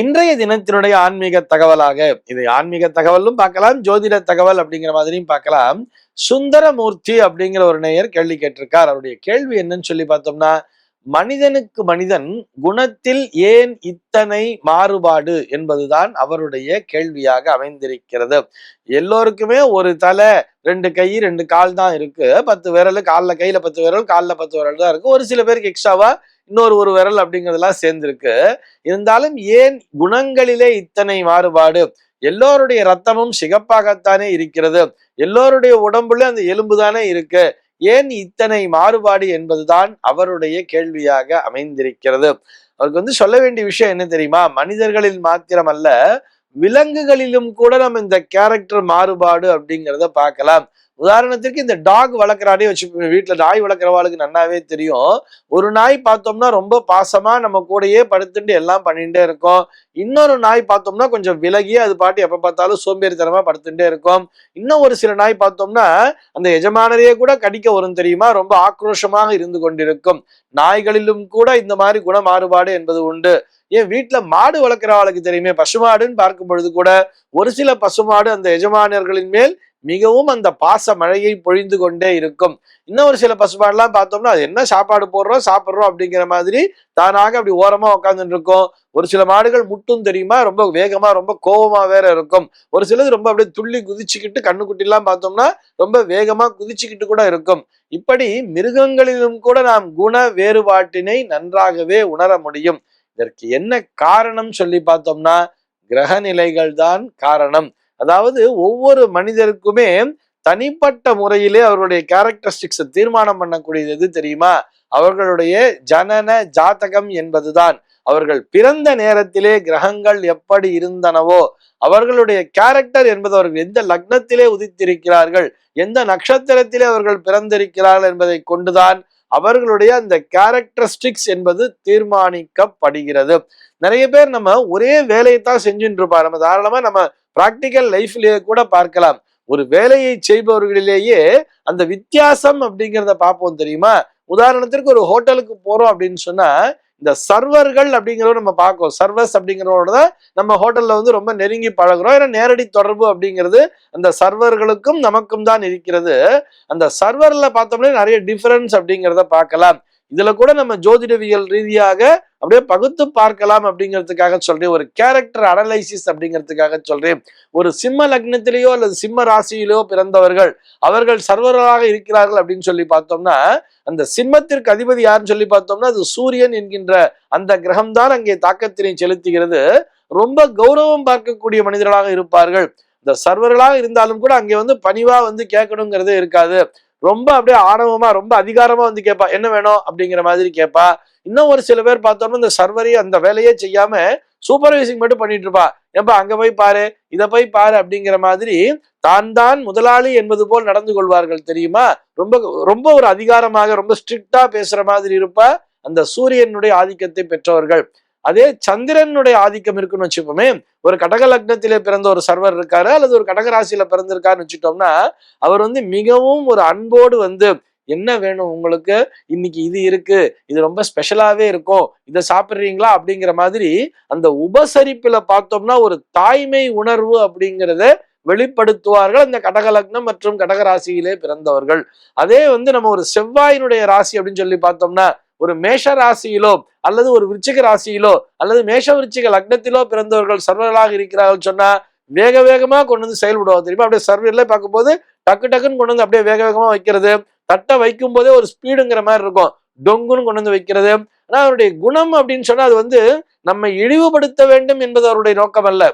இன்றைய தினத்தினுடைய ஆன்மீக தகவலாக இது ஆன்மீக தகவலும் பார்க்கலாம் ஜோதிட தகவல் அப்படிங்கிற மாதிரியும் பார்க்கலாம். சுந்தரமூர்த்தி அப்படிங்கிற ஒரு நேயர் கேள்வி கேட்டிருக்கார். அவருடைய கேள்வி என்னன்னு சொல்லி பார்த்தோம்னா மனிதனுக்கு மனிதன் குணத்தில் ஏன் இத்தனை மாறுபாடு என்பதுதான் அவருடைய கேள்வியாக அமைந்திருக்கிறது. எல்லோருக்குமே ஒரு தலை ரெண்டு கை ரெண்டு கால் தான் இருக்கு. பத்து விரல் காலில் கையில பத்து விரல் காலில் பத்து விரல் தான் இருக்கு. ஒரு சில பேருக்கு எக்ஸ்ட்ராவா இன்னொரு ஒரு விரல் அப்படிங்கிறதெல்லாம் சேர்ந்திருக்கு. இருந்தாலும் ஏன் குணங்களிலே இத்தனை மாறுபாடு? எல்லோருடைய ரத்தமும் சிகப்பாகத்தானே இருக்கிறது. எல்லோருடைய உடம்புல அந்த எலும்பு தானே இருக்கு. ஏன் இத்தனை மாறுபாடு என்பதுதான் அவருடைய கேள்வியாக அமைந்திருக்கிறது. அவருக்கு வந்து சொல்ல வேண்டிய விஷயம் என்ன தெரியுமா? மனிதர்களில் மாத்திரமல்ல விலங்குகளிலும் கூட நம்ம இந்த கேரக்டர் மாறுபாடு அப்படிங்கிறத பார்க்கலாம். உதாரணத்திற்கு இந்த டாக் வளர்க்குறானே வச்சு வீட்டில் நாய் வளர்க்குறவாளுக்கு நன்னாவே தெரியும். ஒரு நாய் பார்த்தோம்னா ரொம்ப பாசமாக நம்ம கூடயே படுத்துட்டு எல்லாம் பண்ணிகிட்டே இருக்கோம். இன்னொரு நாய் பார்த்தோம்னா கொஞ்சம் விலகி அது பாட்டு எப்போ பார்த்தாலும் சோம்பேறித்தனமாக படுத்துட்டே இருக்கும். இன்னும் ஒரு சில நாய் பார்த்தோம்னா அந்த எஜமானரையே கூட கடிக்க வரும் தெரியுமா? ரொம்ப ஆக்ரோஷமாக இருந்து கொண்டிருக்கும். நாய்களிலும் கூட இந்த மாதிரி குண மாறுபாடு என்பது உண்டு. ஏன் வீட்டில் மாடு வளர்க்குறவாளுக்கு தெரியுமே? பசுமாடுன்னு பார்க்கும் பொழுது கூட ஒரு சில பசுமாடு அந்த எஜமானர்களின் மேல் மிகவும் அந்த பாச மழையை பொழிந்து கொண்டே இருக்கும். இன்னும் ஒரு சில பசுமாடுலாம் பார்த்தோம்னா அது என்ன சாப்பாடு போடுறோம் சாப்பிட்றோம் அப்படிங்கிற மாதிரி தானாக அப்படி ஓரமா உட்காந்துட்டு இருக்கும் ஒரு சில மாடுகள் முட்டும் தெரியுமா? ரொம்ப வேகமா ரொம்ப கோபமா வேற இருக்கும். ஒரு சிலது ரொம்ப அப்படியே துள்ளி குதிச்சுக்கிட்டு கண்ணுக்குட்டிலாம் பார்த்தோம்னா ரொம்ப வேகமா குதிச்சுக்கிட்டு கூட இருக்கும். இப்படி மிருகங்களிலும் கூட நாம் குண வேறுபாட்டினை நன்றாகவே உணர முடியும். இதற்கு என்ன காரணம் சொல்லி பார்த்தோம்னா கிரக நிலைகள் தான் காரணம். அதாவது ஒவ்வொரு மனிதருக்குமே தனிப்பட்ட முறையிலே அவர்களுடைய கேரக்டரிஸ்டிக்ஸை தீர்மானம் பண்ணக்கூடியது எது தெரியுமா? அவர்களுடைய ஜனன ஜாதகம் என்பதுதான். அவர்கள் பிறந்த நேரத்திலே கிரகங்கள் எப்படி இருந்தனவோ அவர்களுடைய கேரக்டர் என்பது அவர்கள் எந்த லக்னத்திலே உதித்திருக்கிறார்கள் எந்த நட்சத்திரத்திலே அவர்கள் பிறந்திருக்கிறார்கள் என்பதை கொண்டுதான் அவர்களுடைய அந்த கேரக்டரிஸ்டிக்ஸ் என்பது தீர்மானிக்கப்படுகிறது. நிறைய பேர் நம்ம ஒரே வேலையை தான் செஞ்சுட்டு இருப்போம் நம்ம தாராளமா நம்ம பிராக்டிக்கல் லைஃப்லயே கூட பார்க்கலாம். ஒரு வேலையை செய்பவர்களிலேயே அந்த வித்தியாசம் அப்படிங்கிறத பார்ப்போம் தெரியுமா? உதாரணத்திற்கு ஒரு ஹோட்டலுக்கு போறோம் அப்படின்னு சொன்னா இந்த சர்வர்கள் அப்படிங்கிறத நம்ம பார்க்கோம் சர்வஸ் அப்படிங்கிறவோட தான் நம்ம ஹோட்டலில் வந்து ரொம்ப நெருங்கி பழகுறோம். ஏன்னா நேரடி தொடர்பு அப்படிங்கிறது அந்த சர்வர்களுக்கும் நமக்கும் தான் இருக்கிறது. அந்த சர்வரில் பார்த்தோம்னா நிறைய டிஃபரன்ஸ் அப்படிங்கிறத பார்க்கலாம். இதுல கூட நம்ம ஜோதிடவியல் ரீதியாக அப்படியே பகுத்து பார்க்கலாம் அப்படிங்கிறதுக்காக சொல்றேன். ஒரு கேரக்டர் அனலைசிஸ் அப்படிங்கிறதுக்காக சொல்றேன். ஒரு சிம்ம லக்னத்திலேயோ அல்லது சிம்ம ராசியிலேயோ பிறந்தவர்கள் அவர்கள் சர்வர்களாக இருக்கிறார்கள் அப்படின்னு சொல்லி பார்த்தோம்னா அந்த சிம்மத்திற்கு அதிபதி யாருன்னு சொல்லி பார்த்தோம்னா அது சூரியன் என்கின்ற அந்த கிரகம் தான் அங்கே தாக்கத்தினை செலுத்துகிறது. ரொம்ப கௌரவம் பார்க்கக்கூடிய மனிதர்களாக இருப்பார்கள். இந்த சர்வர்களாக இருந்தாலும் கூட அங்கே வந்து பணிவா வந்து கேட்கணுங்கிறதே இருக்காது. ரொம்ப அப்படியே ஆணவமா ரொம்ப அதிகாரமா வந்து கேட்பா என்ன வேணும்? அப்படிங்கிற மாதிரி கேட்பா இன்னும் ஒரு சில பேர் பார்த்தோம்னா இந்த சர்வரி அந்த வேலையே செய்யாம சூப்பர்வைசிங் மட்டும் பண்ணிட்டு இருப்பா. ஏப்பா அங்க போய் பாரு இதை போய் பாரு அப்படிங்கிற மாதிரி தான் தான் முதலாளி என்பது போல் நடந்து கொள்வார்கள் தெரியுமா? ரொம்ப ரொம்ப ஒரு அதிகாரமாக ரொம்ப ஸ்ட்ரிக்டா பேசுற மாதிரி இருப்பா அந்த சூரியனுடைய ஆதிக்கத்தை பெற்றவர்கள். அதே சந்திரனுடைய ஆதிக்கம் இருக்குன்னு வச்சுப்போமே ஒரு கடக லக்னத்திலே பிறந்த ஒரு சர்வர் இருக்காரு அல்லது ஒரு கடக ராசியில பிறந்திருக்காருன்னு வச்சுட்டோம்னா அவர் வந்து மிகவும் ஒரு அன்போடு வந்து என்ன வேணும் உங்களுக்கு? இன்னைக்கு இது இருக்கு இது ரொம்ப ஸ்பெஷலாவே இருக்கும் இதை சாப்பிட்றீங்களா? அப்படிங்கிற மாதிரி அந்த உபசரிப்புல பார்த்தோம்னா ஒரு தாய்மை உணர்வு அப்படிங்கிறத வெளிப்படுத்துவார்கள் அந்த கடக லக்னம் மற்றும் கடக ராசியிலே பிறந்தவர்கள். அதே வந்து நம்ம ஒரு செவ்வாயினுடைய ராசி அப்படின்னு சொல்லி பார்த்தோம்னா ஒரு மேஷ ராசியிலோ அல்லது ஒரு விருச்சிக ராசியிலோ அல்லது மேஷ விருச்சிக லக்னத்திலோ பிறந்தவர்கள் சர்வர்களாக இருக்கிறார்கள் சொன்னா வேக வேகமா கொண்டு வந்து செயல்படுவாங்க தெரியுமா? அப்படியே சர்வரில் பார்க்கும்போது டக்கு டக்குன்னு கொண்டு வந்து அப்படியே வேக வேகமா வைக்கிறது. தட்டை வைக்கும் போதே ஒரு ஸ்பீடுங்கிற மாதிரி இருக்கும். டொங்குன்னு கொண்டு வந்து வைக்கிறது. ஆனா அவருடைய குணம் அப்படின்னு சொன்னா அது வந்து நம்ம இழிவுபடுத்த வேண்டும் என்பது அவருடைய நோக்கம் அல்ல.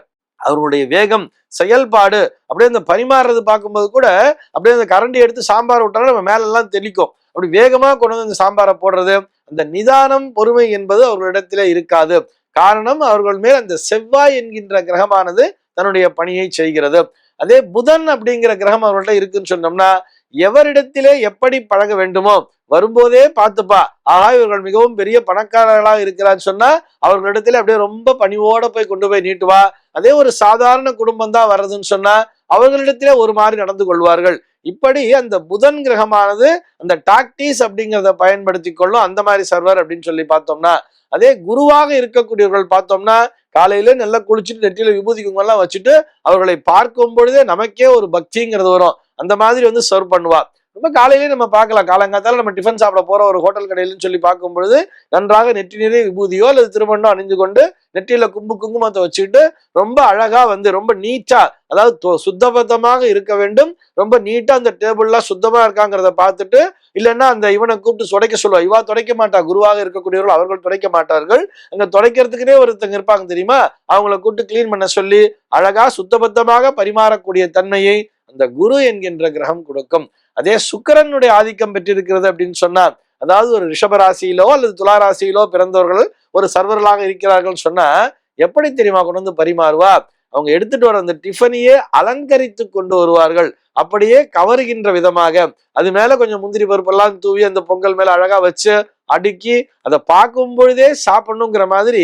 அவருடைய வேகம் செயல்பாடு அப்படியே அந்த பரிமாறுறது பார்க்கும்போது கூட அப்படியே அந்த கரண்டி எடுத்து சாம்பார் விட்டாலும் நம்ம மேலெல்லாம் தெளிக்கும். அப்படி வேகமா கொண்டு வந்து சாம்பாரை போடுறது அந்த நிதானம் பொறுமை என்பது அவர்களிடத்திலே இருக்காது. காரணம் அவர்கள் மேல் அந்த செவ்வாய் என்கின்ற கிரகமானது தன்னுடைய பணியை செய்கிறது. அதே புதன் அப்படிங்கிற கிரகம் அவர்கள்ட்ட இருக்குன்னு சொன்னோம்னா எவரிடத்திலே எப்படி பழக வேண்டுமோ வரும்போதே பார்த்துப்பா. ஆகா இவர்கள் மிகவும் பெரிய பணக்காரர்களாக இருக்கிறான்னு சொன்னா அவர்களிடத்துல அப்படியே ரொம்ப பணிவோட போய் கொண்டு போய் நீட்டுவா. அதே ஒரு சாதாரண குடும்பம் தான் வர்றதுன்னு சொன்னா அவர்களிடத்திலே ஒரு மாதிரி நடந்து கொள்வார்கள். இப்படி அந்த புதன் கிரகமானது அந்த டாக்டிஸ் அப்படிங்கிறத பயன்படுத்தி கொள்ளும் அந்த மாதிரி சர்வர் அப்படின்னு சொல்லி பார்த்தோம்னா அதே குருவாக இருக்கக்கூடியவர்கள் பார்த்தோம்னா காலையில நல்லா குளிச்சுட்டு நெற்றியில விபூதி வச்சுட்டு அவர்களை பார்க்கும் பொழுதே நமக்கே ஒரு பக்திங்கிறது வரும். அந்த மாதிரி வந்து சர்வ் பண்ணுவா. ரொம்ப காலையிலேயே நம்ம பார்க்கலாம். காலங்காத்தால நம்ம டிஃபன் சாப்பிட போற ஒரு ஹோட்டல் கடையிலன்னு சொல்லி பார்க்கும் பொழுது நன்றாக நெற்றி நிறைய விபூதியோ அல்லது திருமணம் அணிந்து கொண்டு நெற்றியில கும்பு குங்குமத்தை வச்சுக்கிட்டு ரொம்ப அழகா வந்து ரொம்ப நீட்டா அதாவது தொ- சுத்தபத்தமாக இருக்க வேண்டும். ரொம்ப நீட்டா அந்த டேபிள்லாம் சுத்தமா இருக்காங்கிறத பார்த்துட்டு இல்லைன்னா அந்த இவனை கூப்பிட்டு துடைக்க சொல்லுவா. இவா துடைக்க மாட்டா. குருவாக இருக்கக்கூடியவர்கள் அவர்கள் துடைக்க மாட்டார்கள். அங்க துடைக்கிறதுக்குனே ஒருத்தங்க இருப்பாங்க தெரியுமா? அவங்கள கூப்பிட்டு கிளீன் பண்ண சொல்லி அழகா சுத்தபத்தமாக பரிமாறக்கூடிய தன்மையை அந்த குரு என்கின்ற கிரகம் கொடுக்கும். அதே சுக்கிரனுடைய ஆதிக்கம் பெற்றிருக்கிறது அப்படின்னு சொன்னா அதாவது ஒரு ரிஷப ராசியிலோ அல்லது துளாராசியிலோ பிறந்தவர்கள் ஒரு சர்வர்களாக இருக்கிறார்கள் சொன்னா எப்படி தெரியுமா கொண்டு வந்து பரிமாறுவா? அவங்க எடுத்துட்டு வர அந்த டிஃபனையே அலங்கரித்து கொண்டு வருவார்கள். அப்படியே கவருகின்ற விதமாக. அது மேல கொஞ்சம் முந்திரி பருப்பெல்லாம் தூவி அந்த பொங்கல் மேல அழகா வச்சு அடுக்கி அதை பார்க்கும் பொழுதே சாப்பிடணுங்கிற மாதிரி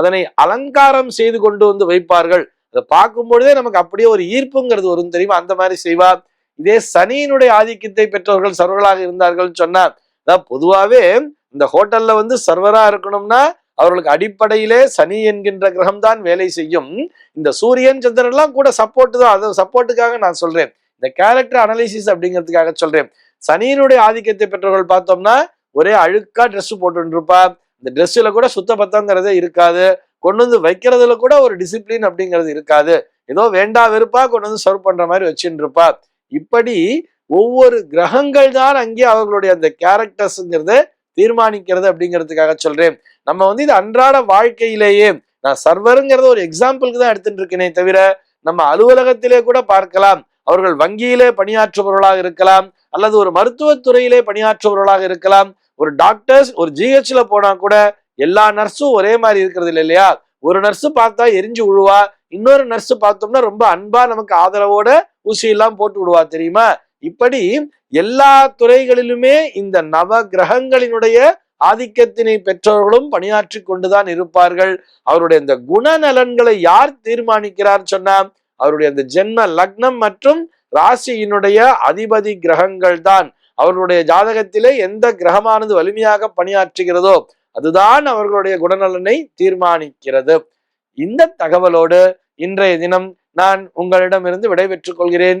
அதனை அலங்காரம் செய்து கொண்டு வந்து வைப்பார்கள். அதை பார்க்கும் பொழுதே நமக்கு அப்படியே ஒரு ஈர்ப்புங்கிறது வரும் தெரியுமா? அந்த மாதிரி செய்வார் இதே சனியினுடைய ஆதிக்கத்தை பெற்றவர்கள் சர்வர்களாக இருந்தார்கள் சொன்னார் அதான் பொதுவாகவே இந்த ஹோட்டல்ல வந்து சர்வரா இருக்கணும்னா அவர்களுக்கு அடிப்படையிலே சனி என்கின்ற கிரகம் தான் வேலை செய்யும். இந்த சூரியன் சந்திரன் எல்லாம் கூட சப்போர்ட் தான். அது சப்போர்ட்டுக்காக நான் சொல்றேன். இந்த கேரக்டர் அனலைசிஸ் அப்படிங்கிறதுக்காக சொல்றேன். சனியினுடைய ஆதிக்கத்தை பெற்றவர்கள் பார்த்தோம்னா ஒரே அழுக்கா ட்ரெஸ் போட்டு இருப்பா இந்த ட்ரெஸ்ஸில் கூட சுத்தபத்தங்கிறதே இருக்காது. கொண்டு வந்து வைக்கிறதுல கூட ஒரு டிசிப்ளின் அப்படிங்கிறது இருக்காது. ஏதோ வேண்டா வெறுப்பா கொண்டு வந்து சர்வ் பண்ற மாதிரி வச்சுட்டு இருப்பா இப்படி ஒவ்வொரு கிரகங்கள் தான் அங்கே அவர்களுடைய அந்த கேரக்டர்ஸ்ங்கிறத தீர்மானிக்கிறது அப்படிங்கிறதுக்காக சொல்றேன். நம்ம வந்து இது அன்றாட வாழ்க்கையிலேயே நான் சர்வருங்கிறத ஒரு எக்ஸாம்பிளுக்கு தான் எடுத்துட்டு இருக்கேனே தவிர நம்ம அலுவலகத்திலே கூட பார்க்கலாம். அவர்கள் வங்கியிலே பணியாற்றுபவர்களாக இருக்கலாம் அல்லது ஒரு மருத்துவத்துறையிலே பணியாற்றுபவர்களாக இருக்கலாம். ஒரு டாக்டர்ஸ் ஒரு ஜிஹெச்ல போனா கூட எல்லா நர்ஸும் ஒரே மாதிரி இருக்கிறது இல்லை இல்லையா? ஒரு நர்ஸ் பார்த்தா எரிஞ்சு விழுவா இன்னொரு நர்ஸ் பார்த்தோம்னா ரொம்ப அன்பா நமக்கு ஆதரவோட ஊசி எல்லாம் போட்டு விடுவா தெரியுமா? இப்படி எல்லா துறைகளிலுமே இந்த நவ கிரகங்களினுடைய ஆதிக்கத்தினை பெற்றவர்களும் பணியாற்றி கொண்டுதான் இருப்பார்கள். அவருடைய இந்த குணநலன்களை யார் தீர்மானிக்கிறார் சொன்னா அவருடைய அந்த ஜென்ம லக்னம் மற்றும் ராசியினுடைய அதிபதி கிரகங்கள் தான். அவர்களுடைய ஜாதகத்திலே எந்த கிரகமானது வலிமையாக பணியாற்றுகிறதோ அதுதான் அவர்களுடைய குணநலனை தீர்மானிக்கிறது. இந்த தகவலோடு இன்றைய தினம் நான் உங்களிடமிருந்து விடைபெற்றுக் கொள்கிறேன்.